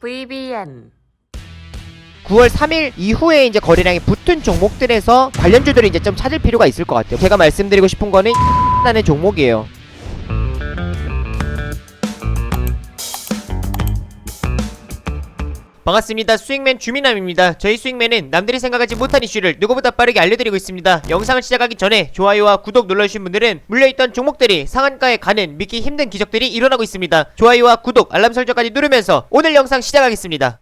VBN 9월 3일 이후에 이제 거래량이 붙은 종목들에서 관련주들을 이제 좀 찾을 필요가 있을 것 같아요. 제가 말씀드리고 싶은 거는 라는 종목이에요. 반갑습니다. 수익맨 주민남입니다. 저희 수익맨은 남들이 생각하지 못한 이슈를 누구보다 빠르게 알려드리고 있습니다. 영상을 시작하기 전에 좋아요와 구독 눌러주신 분들은 물려있던 종목들이 상한가에 가는 믿기 힘든 기적들이 일어나고 있습니다. 좋아요와 구독, 알람 설정까지 누르면서 오늘 영상 시작하겠습니다.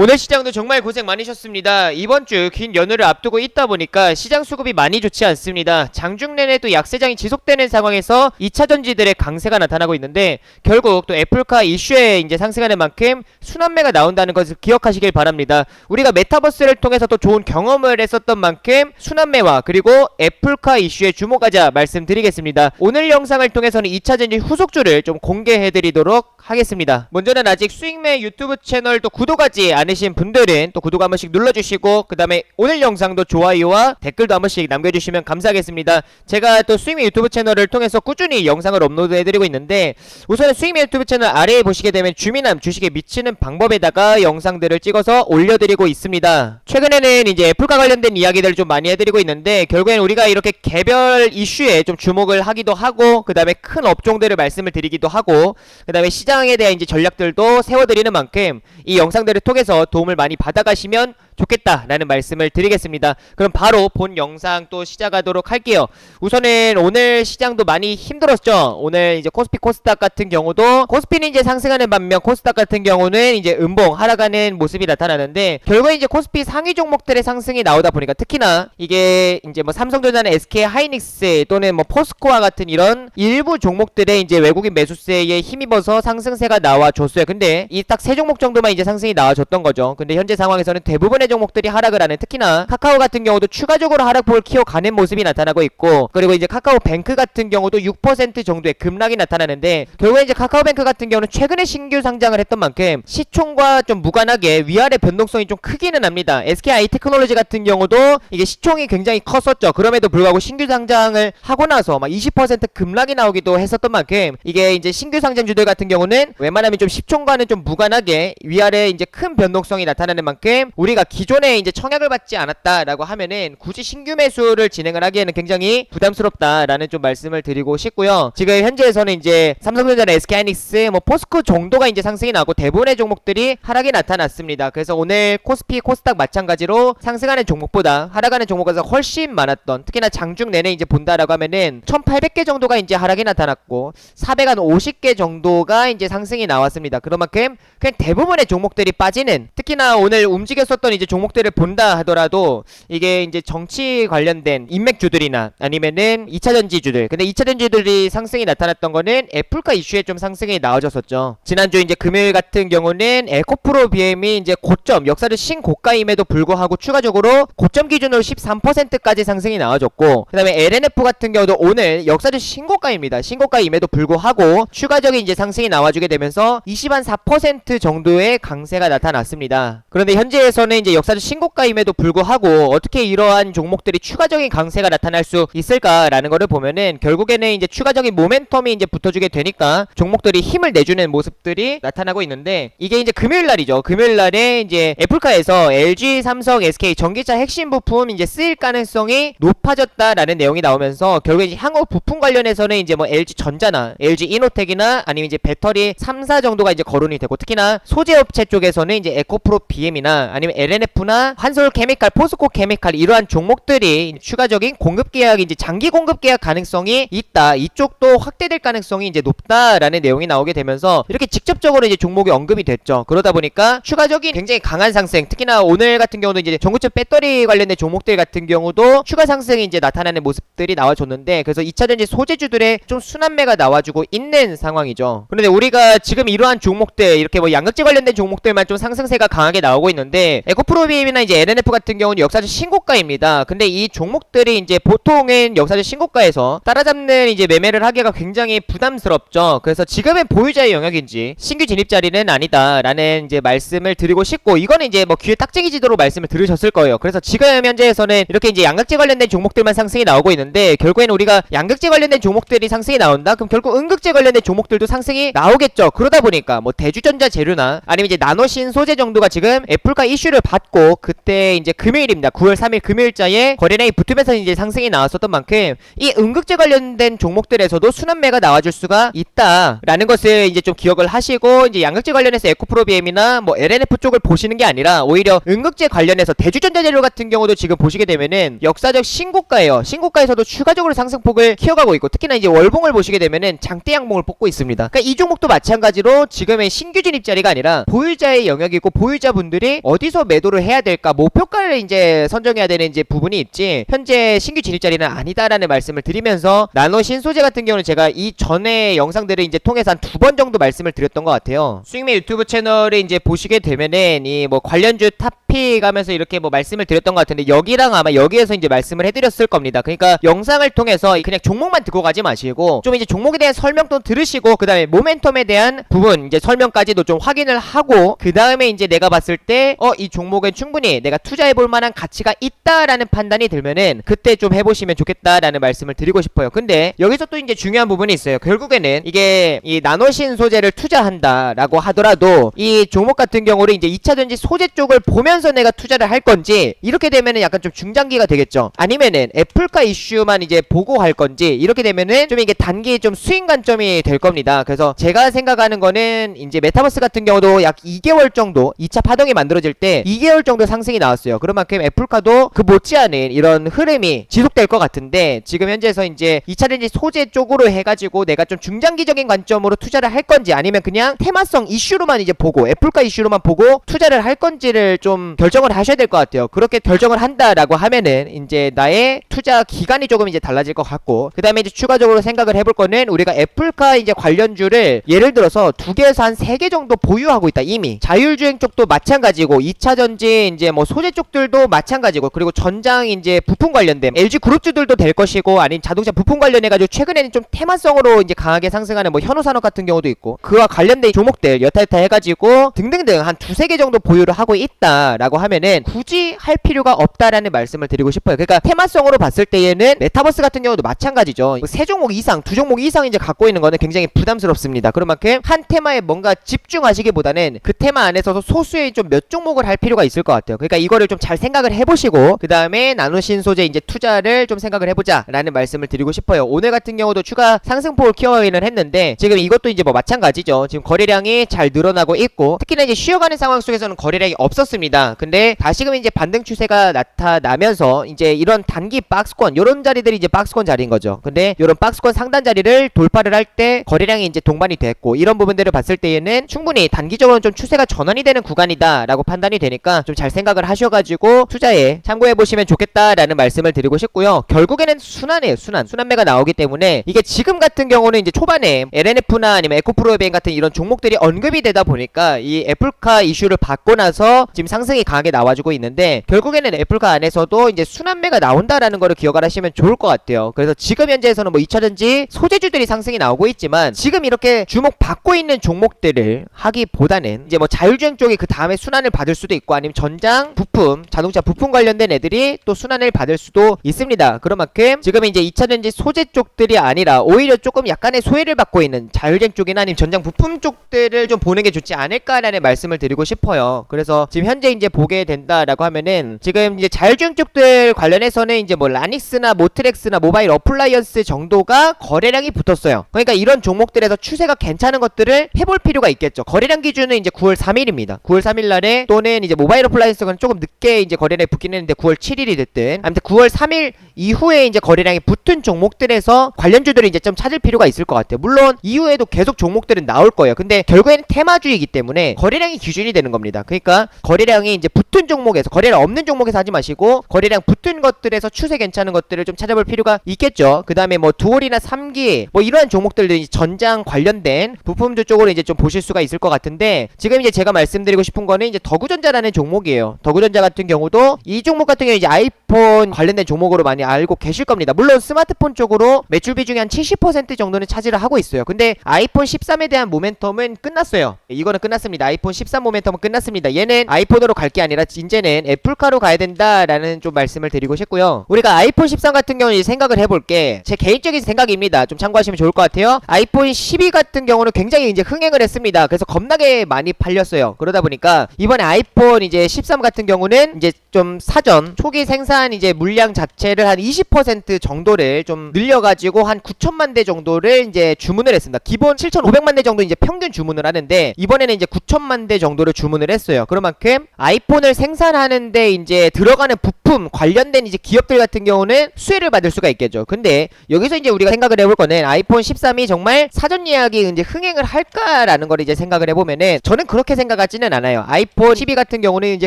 오늘 시장도 정말 고생 많으셨습니다. 이번 주 긴 연휴를 앞두고 있다 보니까 시장 수급이 많이 좋지 않습니다. 장중 내내 또 약세장이 지속되는 상황에서 2차 전지들의 강세가 나타나고 있는데 결국 또 애플카 이슈에 이제 상승하는 만큼 순환매가 나온다는 것을 기억하시길 바랍니다. 우리가 메타버스를 통해서 또 좋은 경험을 했었던 만큼 순환매와 그리고 애플카 이슈에 주목하자 말씀드리겠습니다. 오늘 영상을 통해서는 2차 전지 후속주를 좀 공개해드리도록 하겠습니다. 먼저는 아직 수익매 유튜브 채널 또 구독하지 않 으신 분들은 또 구독 한 번씩 눌러주시고 그 다음에 오늘 영상도 좋아요와 댓글도 한 번씩 남겨주시면 감사하겠습니다. 제가 또 수익매 유튜브 채널을 통해서 꾸준히 영상을 업로드해드리고 있는데 우선은 수익매 유튜브 채널 아래에 보시게 되면 주민함 주식에 미치는 방법에다가 영상들을 찍어서 올려드리고 있습니다. 최근에는 이제 애플과 관련된 이야기들을 좀 많이 해드리고 있는데 결국엔 우리가 이렇게 개별 이슈에 좀 주목을 하기도 하고 그 다음에 큰 업종들을 말씀을 드리기도 하고 그 다음에 시장에 대한 이제 전략들도 세워드리는 만큼 이 영상들을 통해서 도움을 많이 받아가시면 좋겠다라는 말씀을 드리겠습니다. 그럼 바로 본 영상 또 시작하도록 할게요. 우선은 오늘 시장도 많이 힘들었죠. 오늘 이제 코스피 코스닥 같은 경우도 코스피는 이제 상승하는 반면 코스닥 같은 경우는 이제 음봉 하락하는 모습이 나타나는데 결국에 이제 코스피 상위 종목들의 상승이 나오다 보니까 특히나 이게 이제 뭐 삼성전자나 SK 하이닉스 또는 뭐 포스코와 같은 이런 일부 종목들의 이제 외국인 매수세에 힘입어서 상승세가 나와줬어요. 근데 이 딱 세 종목 정도만 이제 상승이 나와줬던 거죠. 근데 현재 상황에서는 대부분의 종목들이 하락을 하는 특히나 카카오 같은 경우도 추가적으로 하락폭을 키워가는 모습이 나타나고 있고 그리고 이제 카카오 뱅크 같은 경우도 6% 정도의 급락이 나타나는데 결국에 이제 카카오뱅크 같은 경우는 최근에 신규 상장을 했던 만큼 시총과 좀 무관하게 위아래 변동성이 좀 크기는 합니다. SKI 테크놀로지 같은 경우도 이게 시총이 굉장히 컸었죠. 그럼에도 불구하고 신규 상장을 하고 나서 막 20% 급락이 나오기도 했었던 만큼 이게 이제 신규 상장주들 같은 경우는 웬만하면 좀 시총과는 좀 무관하게 위아래 이제 큰 변동성이 나타나는 만큼 우리가 기 존에 이제 청약을 받지 않았다라고 하면은 굳이 신규 매수를 진행을 하기에는 굉장히 부담스럽다라는 좀 말씀을 드리고 싶고요. 지금 현재에서는 이제 삼성전자나 SK하이닉스 뭐 포스코 정도가 이제 상승이 나고 대부분의 종목들이 하락이 나타났습니다. 그래서 오늘 코스피 코스닥 마찬가지로 상승하는 종목보다 하락하는 종목에서 훨씬 많았던 특히나 장중 내내 이제 본다라고 하면은 1,800개 정도가 이제 하락이 나타났고 450개 정도가 이제 상승이 나왔습니다. 그만큼 그냥 대부분의 종목들이 빠지는 특히나 오늘 움직였었던 이제 종목들을 본다 하더라도 이게 이제 정치 관련된 인맥주들이나 아니면은 2차 전지주들. 근데 2차 전지들이 상승이 나타났던 거는 애플과 이슈에 좀 상승이 나와줬었죠. 지난주 이제 금요일 같은 경우는 에코프로 BM이 이제 고점 역사를 신고가임에도 불구하고 추가적으로 고점 기준으로 13%까지 상승이 나와줬고 그 다음에 LNF 같은 경우도 오늘 역사를 신고가입니다. 신고가임에도 불구하고 추가적인 이제 상승이 나와주게 되면서 20한 4% 정도의 강세가 나타났습니다. 그런데 현재에서는 이제 역사적 신고가임에도 불구하고 어떻게 이러한 종목들이 추가적인 강세가 나타날 수 있을까라는 거를 보면은 결국에는 이제 추가적인 모멘텀이 이제 붙어주게 되니까 종목들이 힘을 내주는 모습들이 나타나고 있는데 이게 이제 금요일 날이죠. 금요일 날에 이제 애플카에서 LG, 삼성, SK 전기차 핵심 부품 이제 쓰일 가능성이 높아졌다라는 내용이 나오면서 결국에 이제 향후 부품 관련해서는 이제 뭐 LG 전자나 LG 이노텍이나 아니면 이제 배터리 3사 정도가 이제 거론이 되고 특히나 소재 업체 쪽에서는 이제 에코프로 BM이나 아니면 LNF나 한솔 케미칼, 포스코 케미칼 이러한 종목들이 추가적인 공급 계약 이제 장기 공급 계약 가능성이 있다. 이쪽도 확대될 가능성이 이제 높다라는 내용이 나오게 되면서 이렇게 직접적으로 이제 종목이 언급이 됐죠. 그러다 보니까 추가적인 굉장히 강한 상승, 특히나 오늘 같은 경우도 이제 전구체 배터리 관련된 종목들 같은 경우도 추가 상승이 이제 나타나는 모습들이 나와줬는데 그래서 2차 전지 소재주들의 좀 순환매가 나와주고 있는 상황이죠. 그런데 우리가 지금 이러한 종목들 이렇게 뭐 양극재 관련된 종목들만 좀 상승세가 강하게 나오고 있는데 에코 프로 에코프로비엠이나 이제 LNF 같은 경우는 역사적 신고가입니다. 근데 이 종목들이 이제 보통은 역사적 신고가에서 따라잡는 이제 매매를 하기가 굉장히 부담스럽죠. 그래서 지금은 보유자의 영역인지 신규 진입 자리는 아니다라는 이제 말씀을 드리고 싶고 이거는 이제 뭐 귀에 딱쟁이 지도로 말씀을 들으셨을 거예요. 그래서 지금 현재에서는 이렇게 이제 양극재 관련된 종목들만 상승이 나오고 있는데 결국에는 우리가 양극재 관련된 종목들이 상승이 나온다? 그럼 결국 음극재 관련된 종목들도 상승이 나오겠죠. 그러다 보니까 뭐 대주전자 재료나 아니면 이제 나노신 소재 정도가 지금 애플과 이슈를 받고 그때 이제 금요일입니다. 9월 3일 금요일자에 거래량이 붙으면서 이제 상승이 나왔었던 만큼 이 음극재 관련된 종목들에서도 순환매가 나와줄 수가 있다라는 것을 이제 좀 기억을 하시고 이제 양극재 관련해서 에코프로비엠이나 뭐 LNF 쪽을 보시는 게 아니라 오히려 음극재 관련해서 대주전자 재료 같은 경우도 지금 보시게 되면은 역사적 신고가예요. 신고가에서도 추가적으로 상승폭을 키워가고 있고 특히나 이제 월봉을 보시게 되면은 장대 양봉을 뽑고 있습니다. 그러니까 이 종목도 마찬가지로 지금의 신규 진입 자리가 아니라 보유자의 영역이고 보유자분들이 어디서 매도 를 해야 될까 목표가를 이제 선정해야 되는 이제 부분이 있지 현재 신규 진입 자리는 아니다라는 말씀을 드리면서 나노 신소재 같은 경우는 제가 이 전에 영상들을 이제 통해서 한 두 번 정도 말씀을 드렸던 것 같아요. 수익매 유튜브 채널을 이제 보시게 되면은 이 뭐 관련주 탑픽 하면서 이렇게 뭐 말씀을 드렸던 것 같은데 여기랑 아마 여기에서 이제 말씀을 해드렸을 겁니다. 그러니까 영상을 통해서 그냥 종목만 듣고 가지 마시고 좀 이제 종목에 대한 설명도 들으시고 그 다음에 모멘텀에 대한 부분 이제 설명까지도 좀 확인을 하고 그 다음에 이제 내가 봤을 때 어 이 종목은 충분히 내가 투자해 볼 만한 가치가 있다라는 판단이 들면은 그때 좀 해보시면 좋겠다라는 말씀을 드리고 싶어요. 근데 여기서 또 이제 중요한 부분이 있어요. 결국에는 이게 이 나노신 소재를 투자한다라고 하더라도 이 종목 같은 경우는 이제 2차 전지 소재 쪽을 보면 서 내가 투자를 할 건지 이렇게 되면은 약간 좀 중장기가 되겠죠. 아니면은 애플카 이슈만 이제 보고 할 건지 이렇게 되면은 좀 이게 단기 좀 수익 관점이 될 겁니다. 그래서 제가 생각하는 거는 이제 메타버스 같은 경우도 약 2개월 정도 2차 파동이 만들어질 때 2개월 정도 상승이 나왔어요. 그런 만큼 애플카도 그 못지않은 이런 흐름이 지속될 것 같은데 지금 현재에서 이제 2차 전지 소재 쪽으로 해가지고 내가 좀 중장기적인 관점으로 투자를 할 건지 아니면 그냥 테마성 이슈로만 이제 보고 애플카 이슈로만 보고 투자를 할 건지를 좀 결정을 하셔야 될 것 같아요. 그렇게 결정을 한다라고 하면은 이제 나의 투자 기간이 조금 이제 달라질 것 같고 그 다음에 이제 추가적으로 생각을 해볼 거는 우리가 애플카 이제 관련주를 예를 들어서 두 개에서 한 세 개 정도 보유하고 있다 이미. 자율주행 쪽도 마찬가지고 2차 전지 이제 뭐 소재 쪽들도 마찬가지고 그리고 전장 이제 부품 관련된 LG 그룹주들도 될 것이고 아니면 자동차 부품 관련해가지고 최근에는 좀 테마성으로 이제 강하게 상승하는 뭐 현우산업 같은 경우도 있고 그와 관련된 종목들 여타여타 해가지고 등등등 한 두세 개 정도 보유를 하고 있다 라고 하면은 굳이 할 필요가 없다라는 말씀을 드리고 싶어요. 그러니까 테마성으로 봤을 때에는 메타버스 같은 경우도 마찬가지죠. 세 종목 이상, 두 종목 이상 이제 갖고 있는 거는 굉장히 부담스럽습니다. 그런 만큼 한 테마에 뭔가 집중하시기보다는 그 테마 안에서도 소수의 좀 몇 종목을 할 필요가 있을 것 같아요. 그러니까 이거를 좀 잘 생각을 해보시고 그 다음에 나노신 소재 이제 투자를 좀 생각을 해보자라는 말씀을 드리고 싶어요. 오늘 같은 경우도 추가 상승폭을 키워가기는 했는데 지금 이것도 이제 뭐 마찬가지죠. 지금 거래량이 잘 늘어나고 있고 특히나 이제 쉬어가는 상황 속에서는 거래량이 없었습니다. 근데 다시금 이제 반등 추세가 나타나면서 이제 이런 단기 박스권 요런 자리들이 이제 박스권 자리인 거죠. 근데 요런 박스권 상단 자리를 돌파를 할 때 거래량이 이제 동반이 됐고 이런 부분들을 봤을 때에는 충분히 단기적으로 좀 추세가 전환이 되는 구간이다라고 판단이 되니까 좀 잘 생각을 하셔가지고 투자에 참고해 보시면 좋겠다라는 말씀을 드리고 싶고요. 결국에는 순환이에요. 순환. 순환매가 나오기 때문에 이게 지금 같은 경우는 이제 초반에 LNF나 아니면 에코프로비엔 같은 이런 종목들이 언급이 되다 보니까 이 애플카 이슈를 받고 나서 지금 상승 이 강하게 나와주고 있는데 결국에는 애플카 안에서도 이제 순환매가 나온다라는 거를 기억을 하시면 좋을 것 같아요. 그래서 지금 현재에서는 뭐 2차전지 소재주들이 상승이 나오고 있지만 지금 이렇게 주목 받고 있는 종목들을 하기보다는 이제 뭐 자율주행 쪽이 그 다음에 순환을 받을 수도 있고 아니면 전장 부품 자동차 부품 관련된 애들이 또 순환을 받을 수도 있습니다. 그런 만큼 지금 이제 2차전지 소재 쪽들이 아니라 오히려 조금 약간의 소외를 받고 있는 자율주행 쪽이나 아니면 전장 부품 쪽들을 좀 보는 게 좋지 않을까라는 말씀을 드리고 싶어요. 그래서 지금 현재 이제 보게 된다라고 하면은 지금 이제 자율주행 쪽들 관련해서는 이제 뭐 라닉스나 모트렉스나 모바일 어플라이언스 정도가 거래량이 붙었어요. 그러니까 이런 종목들에서 추세가 괜찮은 것들을 해볼 필요가 있겠죠. 거래량 기준은 이제 9월 3일입니다. 9월 3일 날에 또는 이제 모바일 어플라이언스가 조금 늦게 이제 거래량이 붙긴 했는데 9월 7일이 됐든 아무튼 9월 3일 이후에 이제 거래량이 붙은 종목들에서 관련주들을 이제 좀 찾을 필요가 있을 것 같아요. 물론 이후에도 계속 종목들은 나올 거예요. 근데 결국에는 테마주이기 때문에 거래량이 기준이 되는 겁니다. 그러니까 거래량이 이제 붙은 종목에서 거래량 없는 종목에서 하지 마시고 거래량 붙은 것들에서 추세 괜찮은 것들을 좀 찾아볼 필요가 있겠죠. 그 다음에 뭐 두올이나 삼기 뭐 이러한 종목들도 전장 관련된 부품주 쪽으로 이제 좀 보실 수가 있을 것 같은데 지금 이제 제가 말씀드리고 싶은 거는 이제 더구전자라는 종목이에요. 더구전자 같은 경우도 이 종목 같은 경우 이제 아이폰 관련된 종목으로 많이 알고 계실 겁니다. 물론 스마트폰 쪽으로 매출 비중이 한 70% 정도는 차지를 하고 있어요. 근데 아이폰 13에 대한 모멘텀은 끝났어요. 이거는 끝났습니다. 아이폰 13 모멘텀은 끝났습니다. 얘는 아이폰으로 갈게 아니라 이제는 애플카로 가야 된다라는 좀 말씀을 드리고 싶고요. 우리가 아이폰 13 같은 경우는 생각을 해볼 게 제 개인적인 생각입니다. 좀 참고하시면 좋을 것 같아요. 아이폰 12 같은 경우는 굉장히 이제 흥행을 했습니다. 그래서 겁나게 많이 팔렸어요. 그러다 보니까 이번에 아이폰 이제 13 같은 경우는 이제 좀 사전 초기 생산 이제 물량 자체를 한 20% 정도를 좀 늘려가지고 한 9천만 대 정도를 이제 주문을 했습니다. 기본 7,500만 대 정도 이제 평균 주문을 하는데 이번에는 이제 9천만 대 정도를 주문을 했어요. 그만큼 아 이폰을 생산하는데 이제 들어가는 부품 관련된 이제 기업들 같은 경우는 수혜를 받을 수가 있겠죠. 근데 여기서 이제 우리가 생각을 해볼 거는 아이폰 13이 정말 사전 예약이 이제 흥행을 할까라는 걸 이제 생각을 해보면은 저는 그렇게 생각하지는 않아요. 아이폰 12 같은 경우는 이제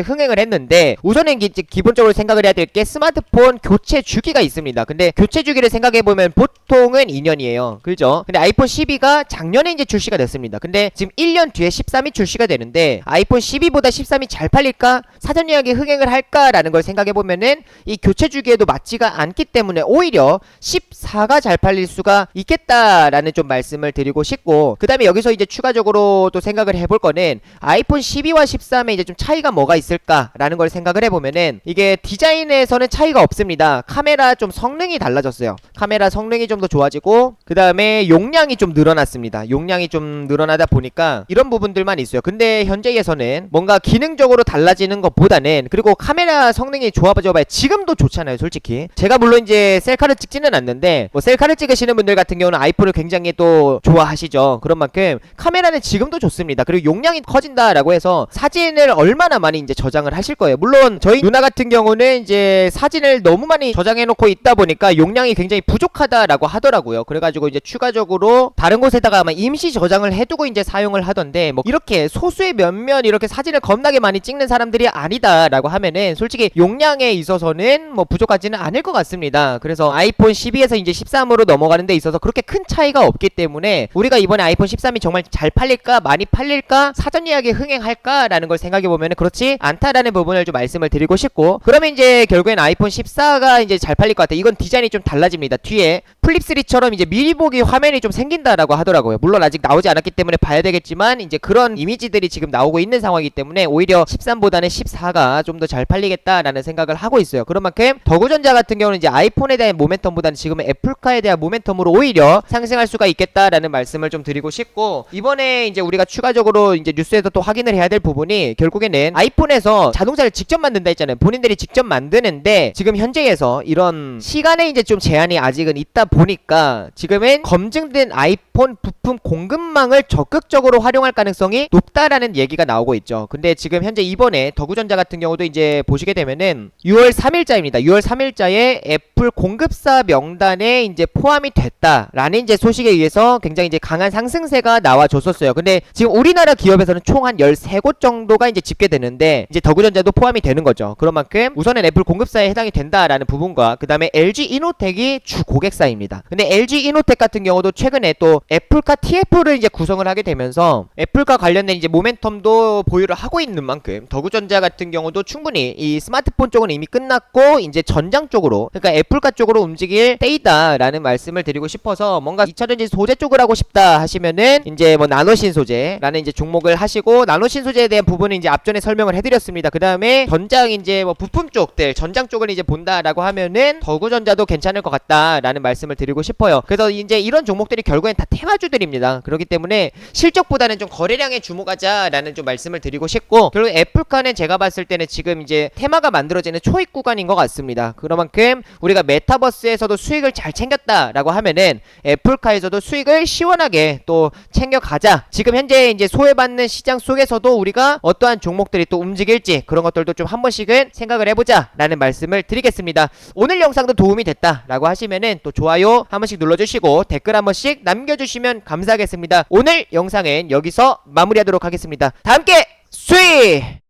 흥행을 했는데 우선은 기, 이제 기본적으로 생각을 해야 될 게 스마트폰 교체 주기가 있습니다. 근데 교체 주기를 생각해 보면 보통은 2년이에요. 그죠? 근데 아이폰 12가 작년에 이제 출시가 됐습니다. 근데 지금 1년 뒤에 13이 출시가 되는데 아이폰 12보다 13이 잘 팔릴 까? 사전 예약이 흥행을 할까라는 걸 생각해 보면은 이 교체 주기에도 맞지가 않기 때문에 오히려 14가 잘 팔릴 수가 있겠다라는 좀 말씀을 드리고 싶고 그다음에 여기서 이제 추가적으로 또 생각을 해볼 거는 아이폰 12와 13에 이제 좀 차이가 뭐가 있을까라는 걸 생각을 해 보면은 이게 디자인에서는 차이가 없습니다. 카메라 좀 성능이 달라졌어요. 카메라 성능이 좀 더 좋아지고 그 다음에 용량이 좀 늘어났습니다. 용량이 좀 늘어나다 보니까 이런 부분들만 있어요. 근데 현재에서는 뭔가 기능적으로 달라 지는 것보다는 그리고 카메라 성능이 좋아져봐야 지금도 좋잖아요. 솔직히 제가 물론 이제 셀카를 찍지는 않는데 뭐 셀카를 찍으시는 분들 같은 경우는 아이폰을 굉장히 또 좋아하시죠. 그런 만큼 카메라는 지금도 좋습니다. 그리고 용량이 커진다라고 해서 사진을 얼마나 많이 이제 저장을 하실 거예요. 물론 저희 누나 같은 경우는 이제 사진을 너무 많이 저장해 놓고 있다 보니까 용량이 굉장히 부족하다라고 하더라고요. 그래가지고 이제 추가적으로 다른 곳에다가 아마 임시 저장을 해두고 이제 사용을 하던데 뭐 이렇게 소수의 몇몇 이렇게 사진을 겁나게 많이 찍는 사람들이 아니다라고 하면은 솔직히 용량에 있어서는 뭐 부족하지는 않을 것 같습니다. 그래서 아이폰 12에서 이제 13으로 넘어가는 데 있어서 그렇게 큰 차이가 없기 때문에 우리가 이번에 아이폰 13이 정말 잘 팔릴까 많이 팔릴까 사전 예약이 흥행할까라는 걸 생각해 보면은 그렇지 않다라는 부분을 좀 말씀을 드리고 싶고 그러면 이제 결국엔 아이폰 14가 이제 잘 팔릴 것 같아. 이건 디자인이 좀 달라집니다. 뒤에 플립 3처럼 이제 미리 보기 화면이 좀 생긴다라고 하더라고요. 물론 아직 나오지 않았기 때문에 봐야 되겠지만 이제 그런 이미지들이 지금 나오고 있는 상황이기 때문에 오히려 13 보다는 14가 좀 더 잘 팔리겠다라는 생각을 하고 있어요. 그런 만큼 더구전자 같은 경우는 이제 아이폰에 대한 모멘텀보다는 지금은 애플카에 대한 모멘텀으로 오히려 상승할 수가 있겠다라는 말씀을 좀 드리고 싶고 이번에 이제 우리가 추가적으로 이제 뉴스에서 또 확인을 해야 될 부분이 결국에는 아이폰에서 자동차를 직접 만든다 했잖아요. 본인들이 직접 만드는데 지금 현재에서 이런 시간에 이제 좀 제한이 아직은 있다 보니까 지금은 검증된 아이폰 부품 공급망을 적극적으로 활용할 가능성이 높다라는 얘기가 나오고 있죠. 근데 지금 현재 이번 에 더구전자 같은 경우도 이제 보시게 되면은 6월 3일자입니다. 6월 3일자에 애플 공급사 명단에 이제 포함이 됐다라는 이제 소식에 의해서 굉장히 이제 강한 상승세가 나와줬었어요. 근데 지금 우리나라 기업에서는 총 한 13곳 정도가 이제 집계되는데 이제 더구전자도 포함이 되는 거죠. 그런 만큼 우선은 애플 공급사에 해당이 된다라는 부분과 그 다음에 LG 이노텍이 주 고객사입니다. 근데 LG 이노텍 같은 경우도 최근에 또 애플카 TF를 이제 구성을 하게 되면서 애플과 관련된 이제 모멘텀도 보유를 하고 있는 만큼 더 구전자 같은 경우도 충분히 이 스마트폰 쪽은 이미 끝났고 이제 전장 쪽으로 그러니까 애플카 쪽으로 움직일 때이다라는 말씀을 드리고 싶어서 뭔가 2차전지 소재 쪽을 하고 싶다 하시면은 이제 뭐 나노신 소재라는 이제 종목을 하시고 나노신 소재에 대한 부분은 이제 앞전에 설명을 해드렸습니다. 그 다음에 전장 이제 뭐 부품 쪽들 전장 쪽을 이제 본다라고 하면은 더구전자도 괜찮을 것 같다라는 말씀을 드리고 싶어요. 그래서 이제 이런 종목들이 결국엔 다 테마주들입니다. 그렇기 때문에 실적보다는 좀 거래량에 주목하자라는 좀 말씀을 드리고 싶고 결국 애플 카는 제가 봤을 때는 지금 이제 테마가 만들어지는 초입 구간인 것 같습니다. 그만큼 우리가 메타버스에서도 수익을 잘 챙겼다라고 하면은 애플카에서도 수익을 시원하게 또 챙겨가자. 지금 현재 이제 소외받는 시장 속에서도 우리가 어떠한 종목들이 또 움직일지 그런 것들도 좀 한 번씩은 생각을 해보자라는 말씀을 드리겠습니다. 오늘 영상도 도움이 됐다라고 하시면은 또 좋아요 한 번씩 눌러주시고 댓글 한 번씩 남겨주시면 감사하겠습니다. 오늘 영상은 여기서 마무리하도록 하겠습니다. 다 함께 수익!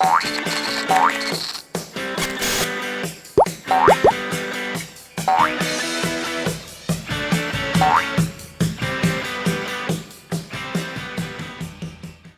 Oink, oink.